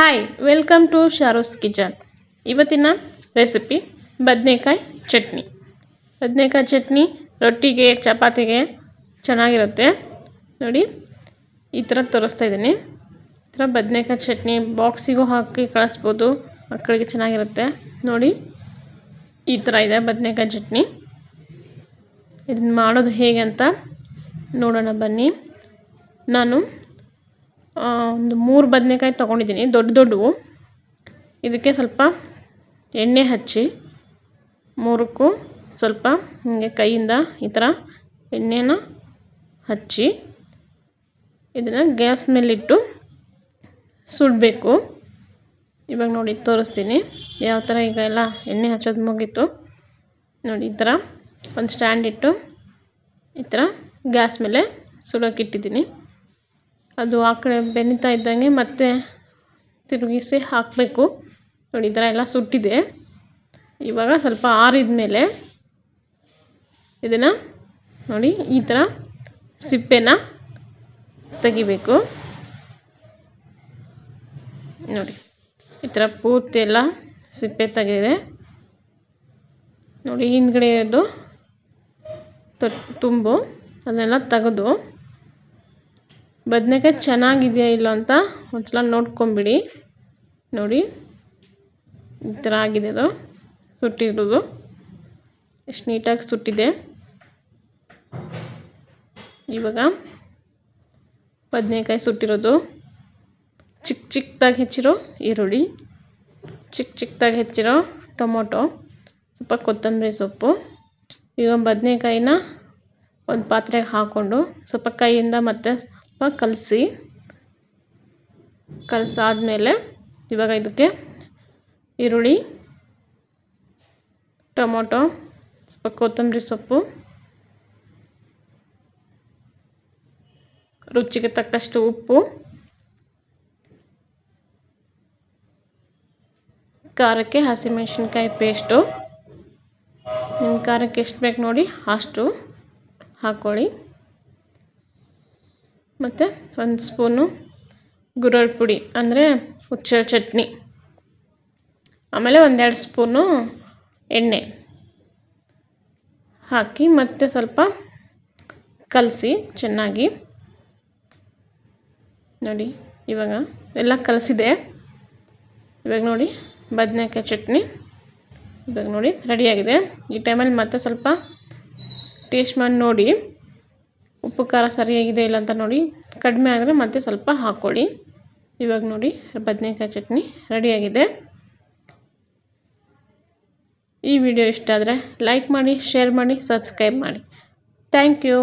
Hi welcome to Sharo's kitchen ಇವತ್ತಿನ recipe ಬದನೆಕಾಯಿ ಚಟ್ನಿ. ಬದನೆಕಾಯಿ ಚಟ್ನಿ ರೊಟ್ಟಿಗೆ, ಚಪಾತಿಗೆ ಚೆನ್ನಾಗಿರುತ್ತೆ. ನೋಡಿ, ಈ ಥರ ತೋರಿಸ್ತಾ ಇದ್ದೀನಿ. ಈ ಥರ ಬದನೆಕಾಯಿ ಚಟ್ನಿ ಬಾಕ್ಸಿಗೂ ಹಾಕಿ ಕಳಿಸ್ಬೋದು. ಮಕ್ಕಳಿಗೆ ಚೆನ್ನಾಗಿರುತ್ತೆ. ನೋಡಿ, ಈ ಥರ ಇದೆ ಬದನೆಕಾಯಿ ಚಟ್ನಿ. ಇದನ್ನು ಮಾಡೋದು ಹೇಗೆ ಅಂತ ನೋಡೋಣ ಬನ್ನಿ. ನಾನು ಒಂದು ಮೂರು ಬದನೆಕಾಯಿ ತೊಗೊಂಡಿದ್ದೀನಿ, ದೊಡ್ಡ ದೊಡ್ಡವು. ಇದಕ್ಕೆ ಸ್ವಲ್ಪ ಎಣ್ಣೆ ಹಚ್ಚಿ, ಮೂರಕ್ಕೂ ಸ್ವಲ್ಪ ಹೀಗೆ ಕೈಯಿಂದ ಈ ಥರ ಎಣ್ಣೆನ ಹಚ್ಚಿ ಇದನ್ನು ಗ್ಯಾಸ್ ಮೇಲಿಟ್ಟು ಸುಡಬೇಕು. ಇವಾಗ ನೋಡಿ ತೋರಿಸ್ತೀನಿ, ಯಾವ ಥರ ಈಗ ಎಲ್ಲ ಎಣ್ಣೆ ಹಚ್ಚೋದು ಮುಗೀತು. ನೋಡಿ ಈ ಥರ ಒಂದು ಸ್ಟ್ಯಾಂಡ್ ಇಟ್ಟು ಈ ಥರ ಗ್ಯಾಸ್ ಮೇಲೆ ಸುಡೋಕೆ ಇಟ್ಟಿದ್ದೀನಿ. ಅದು ಆ ಕಡೆ ಬೆನೀತಾ ಇದ್ದಂಗೆ ಮತ್ತೆ ತಿರುಗಿಸಿ ಹಾಕಬೇಕು. ನೋಡಿ, ಈ ಥರ ಎಲ್ಲ ಸುಟ್ಟಿದೆ. ಇವಾಗ ಸ್ವಲ್ಪ ಆರಿದ ಮೇಲೆ ಇದನ್ನು ನೋಡಿ, ಈ ಥರ ಸಿಪ್ಪೆನ ತೆಗಿಬೇಕು. ನೋಡಿ, ಈ ಥರ ಪೂರ್ತಿ ಎಲ್ಲ ಸಿಪ್ಪೆ ತೆಗೆದಿದೆ. ನೋಡಿ ಹಿಂದ್ಗಡೆ ತೊಟ್ ತುಂಬು, ಅದನ್ನೆಲ್ಲ ತೆಗೆದು ಬದನೆಕಾಯಿ ಚೆನ್ನಾಗಿದೆಯಾ ಇಲ್ಲ ಅಂತ ಒಂದ್ಸಲ ನೋಡ್ಕೊಂಬಿಡಿ. ನೋಡಿ, ಈ ಥರ ಆಗಿದೆ ಅದು, ಸುಟ್ಟಿರೋದು. ಎಷ್ಟು ನೀಟಾಗಿ ಸುಟ್ಟಿದೆ. ಇವಾಗ ಬದನೆಕಾಯಿ ಸುಟ್ಟಿರೋದು. ಚಿಕ್ಕ ಚಿಕ್ಕದಾಗಿ ಹೆಚ್ಚಿರೋ ಈರುಳ್ಳಿ ಚಿಕ್ಕ ಚಿಕ್ಕದಾಗಿ ಹೆಚ್ಚಿರೋ ಟೊಮೊಟೊ, ಸ್ವಲ್ಪ ಕೊತ್ತಂಬರಿ ಸೊಪ್ಪು. ಈಗ ಬದನೆಕಾಯಿನ ಒಂದು ಪಾತ್ರೆಗೆ ಹಾಕ್ಕೊಂಡು ಸ್ವಲ್ಪ ಕೈಯಿಂದ ಮತ್ತೆ ಕಲಸಿ, ಕಲಸಾದ್ಮೇಲೆ ಇವಾಗ ಇದಕ್ಕೆ ಈರುಳ್ಳಿ, ಟೊಮೊಟೊ, ಸ್ವಲ್ಪ ಕೊತ್ತಂಬರಿ ಸೊಪ್ಪು, ರುಚಿಗೆ ತಕ್ಕಷ್ಟು ಉಪ್ಪು, ಖಾರಕ್ಕೆ ಹಸಿಮೆಣಸಿನ್ಕಾಯಿ ಪೇಸ್ಟು ನಿಮ್ಮ ಖಾರಕ್ಕೆ ಎಷ್ಟು ಬೇಕು ನೋಡಿ ಅಷ್ಟು ಹಾಕ್ಕೊಳ್ಳಿ ಮತ್ತು ಒಂದು ಸ್ಪೂನು ಗುರಳ್ ಪುಡಿ, ಅಂದರೆ ಹುಚ್ಚ ಚಟ್ನಿ. ಆಮೇಲೆ ಒಂದೆರಡು ಸ್ಪೂನು ಎಣ್ಣೆ ಹಾಕಿ ಮತ್ತೆ ಸ್ವಲ್ಪ ಕಲಸಿ ಚೆನ್ನಾಗಿ. ನೋಡಿ, ಇವಾಗ ಎಲ್ಲ ಕಲಸಿದೆ. ಇವಾಗ ನೋಡಿ, ಬದನೆಕಾಯಿ ಚಟ್ನಿ ಇವಾಗ ನೋಡಿ ರೆಡಿಯಾಗಿದೆ ಈ ಟೈಮಲ್ಲಿ ಮತ್ತೆ ಸ್ವಲ್ಪ ಟೇಸ್ಟ್ ಮಾಡಿ ನೋಡಿ. ಉಪ್ಪು ಖಾರ ಸರಿಯಾಗಿದೆ ಇಲ್ಲ ಅಂತ ನೋಡಿ. ಕಡಿಮೆ ಆದರೆ ಮತ್ತೆ ಸ್ವಲ್ಪ ಹಾಕ್ಕೊಳ್ಳಿ. ಇವಾಗ ನೋಡಿ, ಬದನೇಕಾಯಿ ಚಟ್ನಿ ರೆಡಿಯಾಗಿದೆ. ಈ ವಿಡಿಯೋ ಇಷ್ಟ ಆದರೆ ಲೈಕ್ ಮಾಡಿ, ಶೇರ್ ಮಾಡಿ, ಸಬ್ಸ್ಕ್ರೈಬ್ ಮಾಡಿ. Thank you.